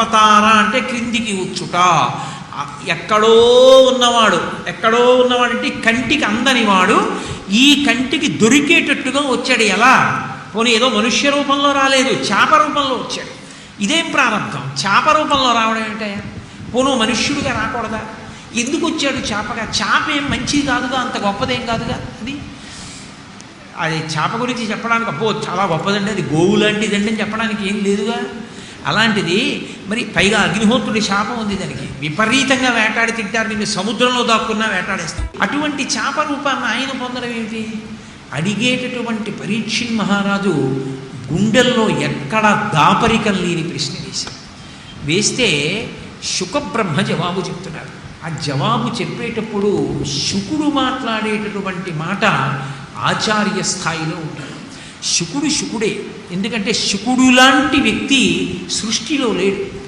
అవతార అంటే క్రిందికి ఉచ్చుట ఎక్కడో ఉన్నవాడు ఎక్కడో ఉన్నవాడంటే కంటికి అందని వాడు ఈ కంటికి దొరికేటట్టుగా వచ్చాడు. ఎలా? పోనీ ఏదో మనుష్య రూపంలో రాలేదు చేప రూపంలో వచ్చాడు. ఇదేం ప్రారంభం? చేప రూపంలో రావడం ఏంటయ్యా పోను మనుష్యుడిగా రాకూడదా? ఎందుకు వచ్చాడు చేపగా? చేప ఏం మంచిది కాదుగా? అంత గొప్పదేం కాదుగా? అది? అది చేప గురించి చెప్పడానికి అబ్బో చాలా గొప్పదండి. అది గోవు లాంటిదండి అని చెప్పడానికి ఏం లేదుగా? అలాంటిది మరి పైగా అగ్నిహోత్రుడి శాపం ఉంది దానికి. విపరీతంగా వేటాడి తింటారు నిన్ను సముద్రంలో దాక్కున్నా వేటాడేస్తాం. అటువంటి చేప రూపాన్ని ఆయన పొందడం ఏమిటి? అడిగేటటువంటి పరీక్షిన్ మహారాజు గుండెల్లో ఎక్కడ దాపరికం లేని ప్రశ్న వేశారు వేస్తే శుకబ్రహ్మ జవాబు చెప్తున్నారు ఆ జవాబు చెప్పేటప్పుడు శుకుడు మాట్లాడేటటువంటి మాట ఆచార్య స్థాయిలో ఉంటుంది. శుకుడు శుకుడే. ఎందుకంటే శుకుడు లాంటి వ్యక్తి సృష్టిలో లేడు.